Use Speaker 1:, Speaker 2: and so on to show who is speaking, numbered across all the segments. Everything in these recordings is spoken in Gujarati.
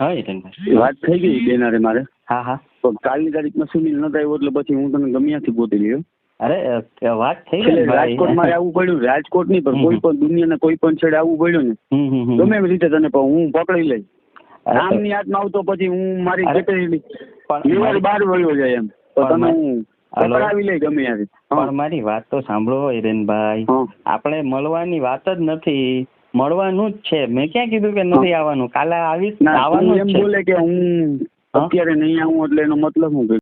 Speaker 1: હા
Speaker 2: વાત થઈ ગઈ બેનારે મારે.
Speaker 1: હા હા.
Speaker 2: પણ કાલની તારીખમાં સુનિલ નતા આવ્યો એટલે પછી હું તને ગમે ત્યાંથી ગોતી લ્યો
Speaker 1: અરે વાત થઈ ગઈ
Speaker 2: રાજકોટ મારે. આવવું પડ્યું. રાજકોટ નહીં પણ કોઈ પણ દુનિયાના કોઈ પણ છેડે આવવું પડ્યું ને. ગમે એવી રીતે તને પણ હું પકડી
Speaker 1: લઈ રામની
Speaker 2: આમની હાથમાં આવતો પછી હું મારી કેટેગરી
Speaker 1: પણ
Speaker 2: બહાર વળ્યો જાય એમ. તો
Speaker 1: પણ
Speaker 2: હું
Speaker 1: પણ મારી વાત તો સાંભળો હિરેનભાઈ. આપણે મળવાની વાત જ નથી. મળવાનું જ છે. મેં ક્યાં કીધું કે નથી આવવાનું? કાલે
Speaker 2: આવીશ
Speaker 1: આવવાનું
Speaker 2: એમ બોલે કે હું અત્યારે નહીં આવું એટલે એનો મતલબ હું કઈ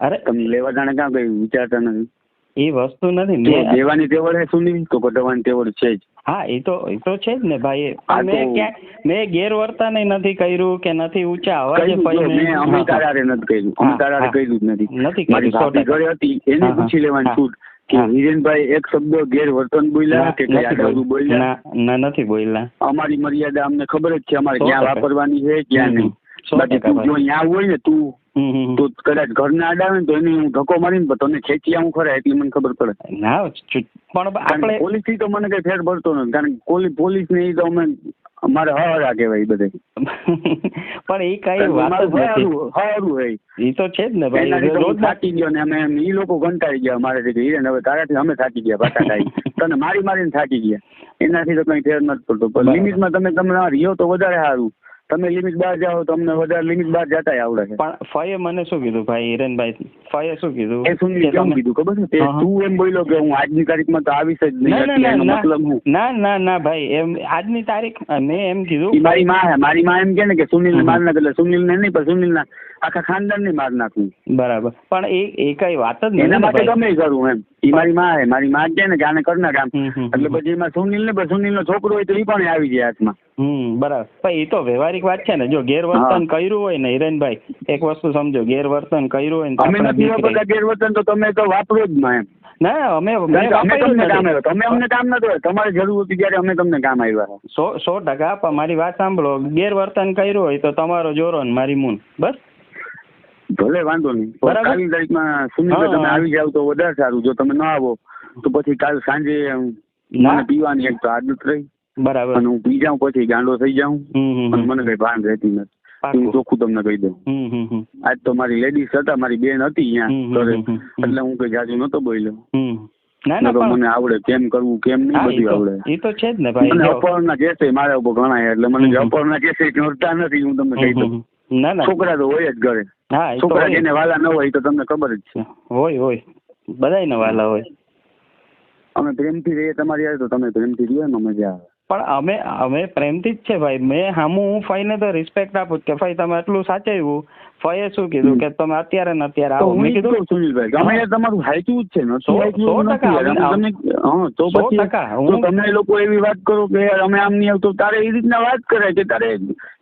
Speaker 1: અરે
Speaker 2: તમે લેવા જાણે ક્યાં કઈ વિચારતા નથી?
Speaker 1: એ વસ્તુ નથી.
Speaker 2: દેવાની તેવડ હે સુની? તો કઢાવવાની તેવડ છે જ.
Speaker 1: હા એ તો એ તો છે જ ને ભાઈ. મેં
Speaker 2: તો-
Speaker 1: ક્યાં મેં ગેરવર્તન નથી કર્યું કે નથી ઊંચા અવાજે પછી
Speaker 2: મેં અમે નથી કર્યું. અમે. કર્યું જ નથી.
Speaker 1: નથી
Speaker 2: મારી. ઘરે હતી એને. પૂછી લેવાની છૂટ. કે હિરેનભાઈ એક શબ્દ ગેરવર્તન બોલ્યા કે
Speaker 1: બોલ્યા. ના નથી બોલ્યા
Speaker 2: અમારી મર્યાદા અમને ખબર જ છે અમારે ક્યાં વાપરવાની છે ક્યાં નહીં બાકી તું જો. અહીંયા હોય ને તું. તો કદાચ ઘરના આડા ને તો એને હું ધક્કો મારીને તને ખેંચી આવું ખરા એટલી મને ખબર પડે.
Speaker 1: ના પણ આપણે
Speaker 2: પોલીસથી તો મને કઈ ફેર પડતો નથી. કારણ કે પોલીસ પોલીસ ને તો અમે અમારે હરા કહેવાય બધે
Speaker 1: પણ એ કઈ વાત જ નથી.
Speaker 2: હારું હે
Speaker 1: એ તો છે જ ને ભાઈ રોજ
Speaker 2: થાકી ગયો ને અમે એમ એ લોકો કંટાળી ગયા અમારે થી હિરેન હવે તારાથી અમે થાકી ગયા પાછા થાય તને મારી મારીને થાકી ગયા. એનાથી તો કઈ ફેર નથી પડતો. પણ લિમિટમાં તમે તમને રહ્યો તો વધારે સારું. તમે લિમિટ બહાર જાઓ તમને વધારે લિમિટ બહાર જતા આવડે છે.
Speaker 1: પણ ફઈએ મને શું કીધું ભાઈ હિરેનભાઈ? ફઈએ શું કીધું?
Speaker 2: એ શું
Speaker 1: કેમ
Speaker 2: કીધું ખબર છે? તે. તું એમ બોલ્યો કે હું આજની તારીખમાં તો આવીશ જ નહીં એનો મતલબ હું
Speaker 1: ના ના ના ભાઈ એમ આજની તારીખ મેં એમ કીધું
Speaker 2: મારી માં મારી માં એમ કે ને કે સુનિલ. માર નાખ એટલે સુનિલ ને નહીં પણ સુનિલ ના આખા ખાનદાન ને માર નાખું.
Speaker 1: બરાબર. પણ એ એ કઈ વાત જ નહીં
Speaker 2: એના માટે ગમે કરું એમ. ઈ મારી માં મારી માં છે ને કે
Speaker 1: કરના કામ
Speaker 2: એટલે પછી એમાં સુનિલ ને સુનિલ નો છોકરો હોય તો એ પણ આવી જાય હાથમાં.
Speaker 1: હમ બરાબર. એ તો વ્યવહારિક વાત છે ને જો ગેરવર્તન કર્યું હોય ને હિરેનભાઈ એક વસ્તુ સમજો ગેરવર્તન કર્યું હોય ને
Speaker 2: અમે નથી વાપરતા ગેરવર્તન તો તમે તો વાપરો જ માં એમ.
Speaker 1: ના અમે
Speaker 2: અમે તમને કામ આવ્યો. તમે અમને કામ નતો. તમારે જરૂર હતી ત્યારે અમે તમને કામ આવ્યા.
Speaker 1: સો સો ટકા પણ મારી વાત સાંભળો. ગેરવર્તન કર્યું હોય તો તમારો જોરો ને મારી મૂન. બસ.
Speaker 2: ભલે વાંધો નહીં. કાલની તારીખમાં સુનિલ તમે આવી જાવ તો વધારે સારું. જો તમે ન આવો તો પછી કાલ સાંજે મને પીવાની એક તો આદત રહી.
Speaker 1: બરાબર.
Speaker 2: અને હું પી જાઉં પછી ગાંડો થઈ જાઉં. અને મને કઈ ભાન રહેતી નથી. હું ચોખ્ખું તમને કહી દઉં. આજ તો મારી લેડીઝ હતા મારી બેન હતી અહીંયા ઘરે. એટલે હું કઈ જાજુ નતો બોલ્યો.
Speaker 1: ના ના
Speaker 2: મને આવડે કેમ કરવું કેમ નહીં બધું આવડે.
Speaker 1: એ તો છે જ ને ભાઈ
Speaker 2: મને
Speaker 1: જો.
Speaker 2: અપહરણના કેસે મારા ઉપર ઘણા એટલે મને
Speaker 1: અપહરણ
Speaker 2: ના કેસે નડતા નથી હું તમને કહી દઉં.
Speaker 1: ના ના.
Speaker 2: છોકરા તો હોય જ ઘરે.
Speaker 1: હા
Speaker 2: છોકરા જેને વાલા ન હોય તો તમને ખબર જ છે.
Speaker 1: હોય હોય. બધાય વાલા હોય.
Speaker 2: અમે પ્રેમથી રહીએ તમારી યાર તો તમે પ્રેમથી રહ્યો ને મજા આવે
Speaker 1: પણ અમે અમે પ્રેમથી જ છે ભાઈ. મેં હામું હું ફઈને તો રિસ્પેક્ટ આપું કે ભાઈ તમે આટલું સાચવ્યું. ફઈએ શું કીધું કે તમે અત્યારે ને અત્યારે આવો. મેં કીધું
Speaker 2: સુનિલભાઈ અમે તમારું હાચું જ છે
Speaker 1: સો- ટકા.
Speaker 2: તો પછી તમે લોકો એવી વાત કરો કે યાર અમે આમ નહીં આવતો. તારે એ રીતના વાત કરાય કે તારે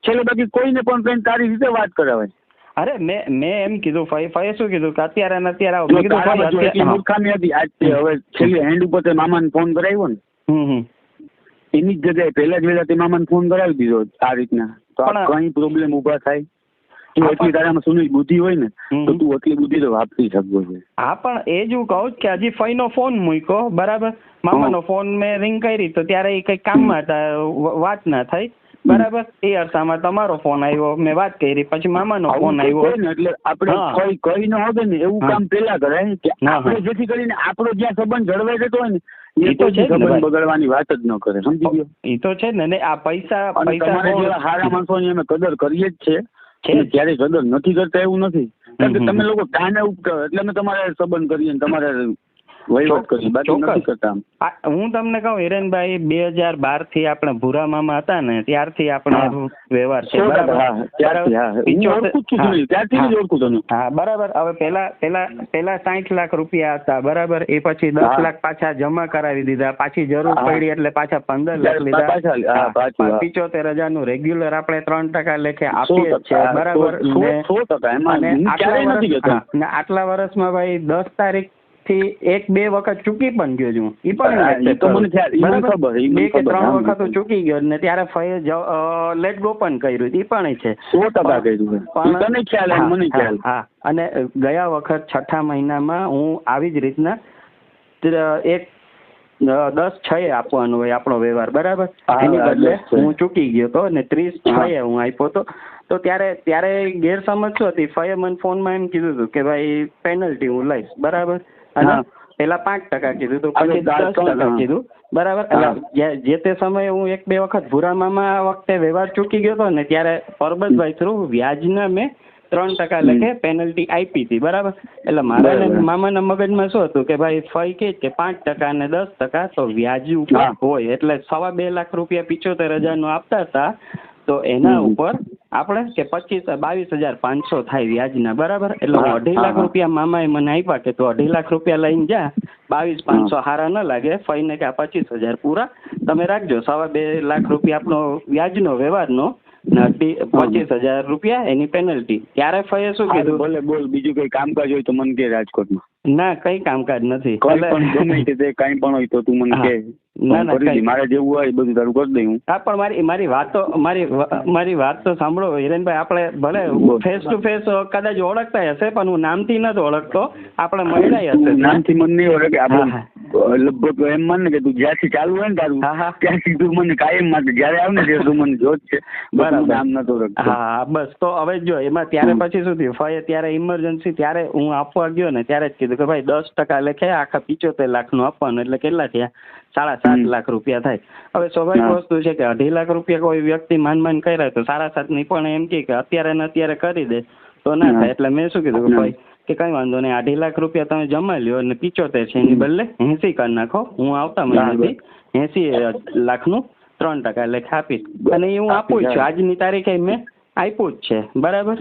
Speaker 2: છેલ્લે બાકી કોઈને પણ કઈ તારી રીતે વાત કરાવાય
Speaker 1: અરે મેં મેં એમ કીધું ફાઈ ફાઈ શું કીધું કે અત્યારે ને અત્યારે આવો. મેં કીધું
Speaker 2: મૂર્ખામી હતી આજ હવે છેલ્લે હેન્ડ ઉપર તે મામાને ફોન કરાવ્યો ને
Speaker 1: હમ હમ.
Speaker 2: એની જ જગ્યાએ પહેલા જ વેલા તે મામાને ફોન કરાવી દીધો આ રીતના. તો આ કઈ પ્રોબ્લેમ ઊભા થાય? તું એટલી તારામાં સુની બુદ્ધિ હોય ને તો તું એટલી બુદ્ધિ તો વાપરી શકો છે.
Speaker 1: હા પણ એ જ હું કહું કે હજી ફઈનો ફોન મૂક્યો બરાબર? મામાનો ફોન મેં રિંગ કરી તો ત્યારે એ કઈ કામમાં હતા વાત ના થઈ. બરાબર? એ અરસામાં તમારો ફોન આવ્યો મેં વાત કરી પછી મામાનો ફોન આવ્યો.
Speaker 2: એટલે આપણે. કોઈ કઈ ન હોય ને એવું કામ પેલા કરાય. કે. આપણે જેથી કરીને આપણો જ્યાં સંબંધ જળવાઈ જતો હોય ને
Speaker 1: એ તો છે.
Speaker 2: બગાડવાની વાત જ ન કરે સમજી ગયો
Speaker 1: એ તો છે ને આ પૈસા પૈસા
Speaker 2: સારા માણસોની અમે કદર કરીએ જ છે. ક્યારેય કદર નથી કરતા એવું નથી કારણ કે. તમે લોકો કાને એટલે અમે તમારે સંબંધ કરીએ ને તમારે
Speaker 1: હું તમને કહું હિરેનભાઈ બે હજાર બારથી આપણે ભૂરા મામા હતા ને ત્યારથી આપણે વ્યવહાર છે બરાબર?
Speaker 2: હા,
Speaker 1: હવે પેલા પેલા પેલા સાઠ લાખ રૂપિયા હતા બરાબર? એ પછી દસ લાખ પાછા જમા કરાવી દીધા પાછી જરૂર પડી એટલે પાછા પંદર લાખ લીધા. પિચોતેર હજારનું રેગ્યુલર આપણે ત્રણ ટકા લેખે આપીએ
Speaker 2: છીએ
Speaker 1: બરાબર? આટલા વર્ષમાં ભાઈ દસ તારીખ થી એક બે વખત ચૂકી પણ ગયો છું. ઈ પણ
Speaker 2: તો મને? ખબર,
Speaker 1: બે કે ત્રણ વખત
Speaker 2: તો
Speaker 1: ચૂકી ગયો ને ત્યારે ફરી લેટ ગો પણ કર્યું ઈ પણ છે.
Speaker 2: સો ટકા કર્યું છે.
Speaker 1: પણ-
Speaker 2: તને ખ્યાલ
Speaker 1: હા,
Speaker 2: મને ખ્યાલ.
Speaker 1: હા. અને ગયા વખત છઠ્ઠા મહિનામાં હું આવી જ રીતના એક દસ છ એ આપવાનું હોય આપણો વ્યવહાર બરાબર? એની બદલે
Speaker 2: એ.
Speaker 1: હું ચૂકી ગયો તો ને ત્રીસ છ એ હું આપ્યો તો તો ત્યારે ત્યારે ગેરસમજ શું હતી? ફયે મને ફોનમાં એમ કીધું હતું કે ભાઈ પેનલ્ટી હું લઈશ બરાબર? અને. પેલા પાંચ ટકા કીધું હતું પછી
Speaker 2: દસ
Speaker 1: ટકા. કીધું. બરાબર? જે- તે સમયે હું એક બે વખત ભૂરામામાં વખતે વ્યવહાર ચૂકી ગયો હતો ને ત્યારે પરબતભાઈ થ્રુ વ્યાજના મેં ત્રણ ટકા લખે પેનલ્ટી આપી હતી બરાબર? એટલે મારા. મામાના મગજમાં શું હતું કે ભાઈ ફઈ કે કે પાંચ ટકા ને દસ ટકા તો વ્યાજ ઉપર હોય. એટલે સવા બે લાખ રૂપિયા પિચોતેર હજારનો આપતા હતા. તો એના ઉપર આપણે કે પચીસ બાવીસ હજાર પાંચસો થાય વ્યાજના બરાબર? એટલે હું અઢી લાખ. રૂપિયા મામાએ મને આપ્યા કે તું અઢી લાખ રૂપિયા લઈને જા બાવીસ પાંચસો હારા ન લાગે ફઈને કે આ પચીસ હજાર પૂરા તમે રાખજો. સવા બે લાખ રૂપિયા આપનો વ્યાજનો વ્યવહારનો પચીસ હજાર રૂપિયા એની પેનલ્ટી ત્યારે ફઈએ શું કીધું?
Speaker 2: ભલે બોલ બીજું કઈ કામકાજ હોય તો મને કે રાજકોટમાં.
Speaker 1: ના કઈ કામકાજ નથી.
Speaker 2: કોઈ પણ ગમે તે તે પણ હોય તો તું મને. કે
Speaker 1: ના, ના, કઈ-.
Speaker 2: મારે જેવું હોય બધું તારું કરી દઉં હા.
Speaker 1: પણ મારી મારી વાત તો મારી મારી વાત તો સાંભળો હિરેનભાઈ આપણે ભલે ફેસ ટુ ફેસ કદાચ ઓળખતા હશે પણ હું નામથી નથી ઓળખતો. આપણે મળ્યા હશે
Speaker 2: નામથી મને નહીં ઓળખે આપણે લગભગ એમ માન કે તું જ્યાંથી ચાલુ હોય ને તારું
Speaker 1: હા, હા.
Speaker 2: ત્યાંથી તું મને કાયમ માટે જયારે આવે ને ત્યારે તું મને જોત છે.
Speaker 1: બરાબર.
Speaker 2: નામ નતો
Speaker 1: હા બસ તો હવે જો એમાં ત્યારે પછી શું થયું? ફાય ત્યારે ઇમરજન્સી ત્યારે હું આપવા ગયો ને ત્યારે જ કીધું કે ભાઈ દસ ટકા લેખે આખા પિચોતેર લાખનું આપવાનું એટલે કેટલા થયા? સાડા સાત લાખ રૂપિયા થાય. હવે સ્વાભાવિક વસ્તુ છે કે અઢી લાખ રૂપિયા કોઈ વ્યક્તિ માન માન કર્યા તો સાડા સાતની પણ એમ કે અત્યારે ને અત્યારે કરી દે. તો ના થાય. એટલે મેં શું કીધું કે ભાઈ કે કઈ વાંધો નહીં. અઢી લાખ રૂપિયા તમે જમા લ્યો અને પિચોતેર છે એની બદલે એસી કરી નાખો. હું આવતા મહિનાથી એસી લાખનું ત્રણ ટકા લેખે આપીશ. અને એ હું આપું જ છું. આજની તારીખે મેં આપ્યું જ છે. બરાબર.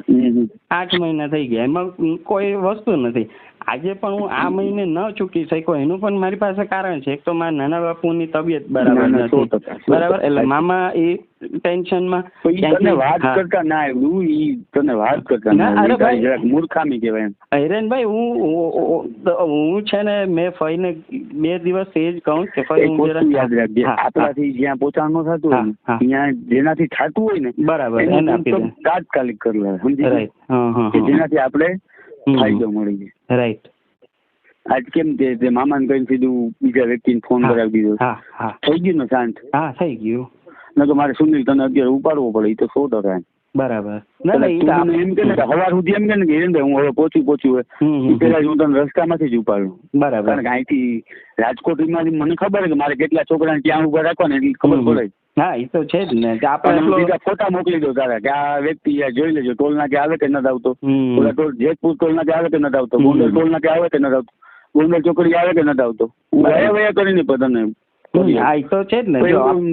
Speaker 1: આઠ મહિના થઈ ગયા. એમાં કોઈ વસ્તુ નથી. આજે પણ હું આ મહિને ન ચૂકી શક્યો એનું પણ મારી પાસે કારણ છે. એક તો મારા નાના બાપુની તબિયત બરાબર
Speaker 2: ના, ના, સો
Speaker 1: નથી બરાબર? એટલે મામા એ ટેન્શનમાં
Speaker 2: તને વાત કરતા ના આવ્યું. ઈ તને વાત કરતા
Speaker 1: ના,
Speaker 2: આવ્યું. જરાક મૂર્ખામી કહેવાય
Speaker 1: હિરેનભાઈ હું હું- છે ને મેં ફઈને બે દિવસ એ જ કહું કે ફઈ હું
Speaker 2: જરા યાદ રાખજે. આપણાથી જ્યાં પોતાનું થતું ત્યાં જેનાથી થતું હોય ને
Speaker 1: બરાબર
Speaker 2: એને તાત્કાલિક કરી લે સમજી
Speaker 1: રાઈટ
Speaker 2: જેનાથી આપણે. ફાયદો મળી જાય.
Speaker 1: રાઈટ
Speaker 2: આજ કેમ તે તે મામાને કહીને સીધું બીજા વ્યક્તિને ફોન કરાવી દીધો. થઈ ગયું ને શાંત?
Speaker 1: હા થઈ ગયું.
Speaker 2: ન તો મારે સુનિલ તને અત્યારે ઉપાડવો પડે એ તો સો ટકા.
Speaker 1: બરાબર. ના ના
Speaker 2: એમ કે કે હવાર સુધી એમ કે ને કે હિરેનભાઈ હું હવે પહોંચું પહોંચું હોય પેલા હું તને રસ્તામાંથી જ ઉપાડું.
Speaker 1: બરાબર.
Speaker 2: કારણ કે અહીંથી રાજકોટ મને ખબર છે કે મારે કેટલા છોકરાને ક્યાં ઊભા રાખવાના એટલી ખબર પડે.
Speaker 1: હા એ તો છે જ ને. કે આપણે
Speaker 2: બીજા ફોટા મોકલી દો તારા કે આ વ્યક્તિ જોઈ લેજો ટોલ ના કે આવે કે નથી આવતો. ઓલા ટોલ જેતપુર ટોલ નાકે આવે કે નથી આવતો. ગોંડલ ટોલ નાકે આવે કે નથી આવતો. ગોંડલ ચોકડી આવે કે નથી આવતો. હું વયા વયા કરીને પણ કરી
Speaker 1: હા એ તો છે જ ને
Speaker 2: એવું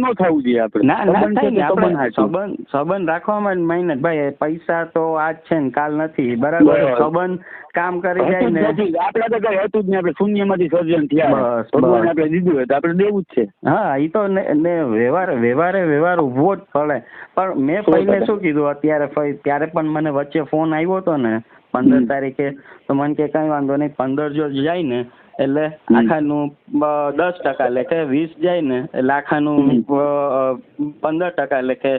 Speaker 2: ન- થવું જોઈએ આપણે.
Speaker 1: ના ના થાય ને આપણે સંબંધ સંબંધ રાખવામાં મહેનત. ભાઈ પૈસા તો આજ છે ને કાલ નથી. બરાબર. સંબંધ કામ કરી જાય ને
Speaker 2: આપડે તો કઈ હતું જ નહીં આપણે શૂન્યમાંથી સર્જન થયા. ભગવાને આપણે દીધું હોય તો આપણે દેવું જ છે.
Speaker 1: હા એ તો ને વ્યવહાર વ્યવહારે વ્યવહાર ઊભો જ પડે. પણ મેં પહેલે શું કીધું અત્યારે ત્યારે પણ મને વચ્ચે ફોન આવ્યો હતો ને પંદર તારીખે તો મને કે કઈ વાંધો નહીં પંદર જો જાય ને એટલે. આખાનું દસ ટકા લેખે વીસ જાય ને એટલે આખાનું. પંદર ટકા લેખે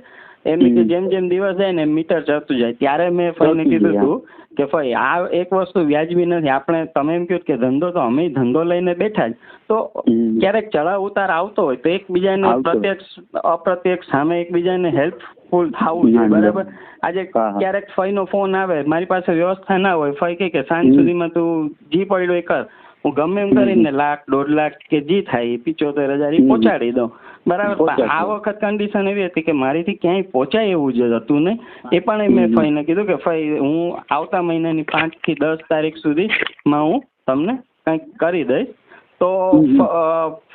Speaker 1: એમ કે જેમ જેમ દિવસ જાય ને મીટર ચડતું જાય ત્યારે મેં ફઈને કીધું. હતું કે ભાઈ આ એક વસ્તુ વ્યાજબી નથી. આપણે તમે એમ કહ્યું કે ધંધો તો અમે ધંધો લઈને બેઠા જ. તો ક્યારેક ચડાવ ઉતાર આવતો હોય તો એકબીજાને પ્રત્યક્ષ અપ્રત્યક્ષ સામે એકબીજાને હેલ્પફુલ થવું જોઈએ. બરાબર? આજે. ક્યારેક ફઈનો ફોન આવે મારી પાસે વ્યવસ્થા ના હોય. ફઈ કે સાંજ સુધીમાં તું જી પડ્યો એ કર. હું ગમે એમ કરીને લાખ દોઢ લાખ કે જી થાય એ પિચોતેર હજાર એ. પહોંચાડી દઉં. બરાબર. આ વખત કન્ડિશન એવી હતી કે મારીથી ક્યાંય પહોંચાય એવું જ હતું નહીં. એ પણ મેં. ફઈને કીધું કે ફઈ હું આવતા મહિનાની પાંચથી દસ તારીખ સુધીમાં હું તમને કંઈક કરી દઈશ. તો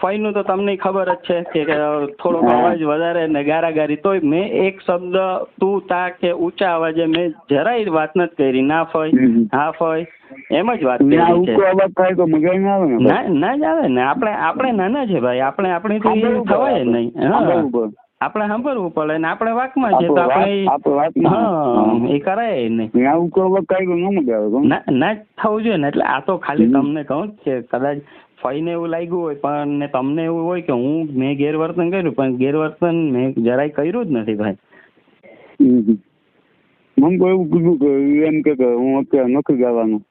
Speaker 1: ફઈનું તો તમને ખબર જ છે કે થોડો થોડોક અવાજ વધારે ને ગારાગારી. તોય મેં એક શબ્દ તું તા કે ઊંચા અવાજે મેં જરાય વાત નથી કરી. ના ફઈ હા ફઈ એમ જ વાત કરી છે.
Speaker 2: થાય તો મજા ના આવે ના
Speaker 1: જ આવે ને. આપણે આપણે નાના છે ભાઈ. આપણે
Speaker 2: આપણે પડે
Speaker 1: થવાય નહીં. હા. આપણે સાંભળવું પડે ને આપણે વાકમાં છે તો
Speaker 2: આપણે
Speaker 1: આપણે
Speaker 2: આપણે.
Speaker 1: હા. એ કરાય નહીં.
Speaker 2: આવે કોણ?
Speaker 1: ના ના જ થવું જોઈએ ને. એટલે આ તો ખાલી તમને કહું કે કદાચ ફઈને એવું લાગ્યું હોય પણ ને તમને એવું હોય કે હું મેં ગેરવર્તન કર્યું પણ ગેરવર્તન મેં જરાય કર્યું જ નથી ભાઈ.
Speaker 2: મને એવું કીધું કે એમ કે હું અત્યારે નથી જવાનું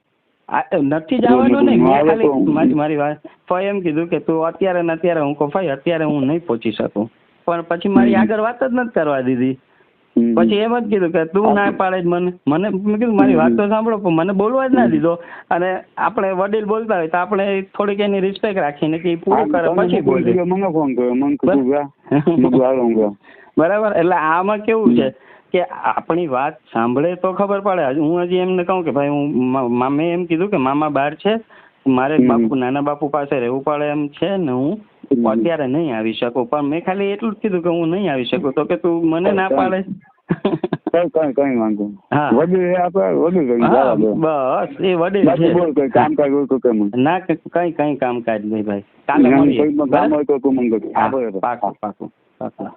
Speaker 1: નથી જવાનું નહીં મેં ખાલી મારી મારી વાત ફઈ એમ કીધું કે તું અત્યારે ને અત્યારે હું કહું ફઈ અત્યારે હું નહીં પહોંચી શકું પણ પછી મારી આગળ વાત જ નથી કરવા દીધી. પછી એમ જ કીધું કે તું ના પાડે જ મને. મને મેં કીધું મારી વાત તો સાંભળો પણ મને બોલવા જ ના દીધો. અને આપણે વડીલ બોલતા હોય તો આપણે થોડીક એની રિસ્પેક્ટ રાખીને કે પૂરું કરે પછી બોલે. બરાબર. એટલે આમાં કેવું છે કે આપણી વાત સાંભળે તો ખબર પડે. હું હજી એમને કહું કે ભાઈ હું મા- મા- એમ કીધું કે મામા બહાર છે. મારે બાપુ નાના બાપુ પાસે રહેવું પડે એમ છે ને હું.
Speaker 2: હમ.
Speaker 1: અત્યારે નહીં આવી શકું પણ મેં ખાલી એટલું જ કીધું કે હું નહીં આવી શકું તો કે તું મને ના પાડે
Speaker 2: કઈ કઈ વાંધો.
Speaker 1: હા.
Speaker 2: વડીલ આપણે વડીલ
Speaker 1: હા. બસ એ વડીલ છે
Speaker 2: કઈ હોય તો
Speaker 1: ના કઈ કઈ કામકાજ નહીં ભાઈ કાલે મળીએ
Speaker 2: કામ હોય તો તું મને. હા,
Speaker 1: હા. પાકું પાકું પાકું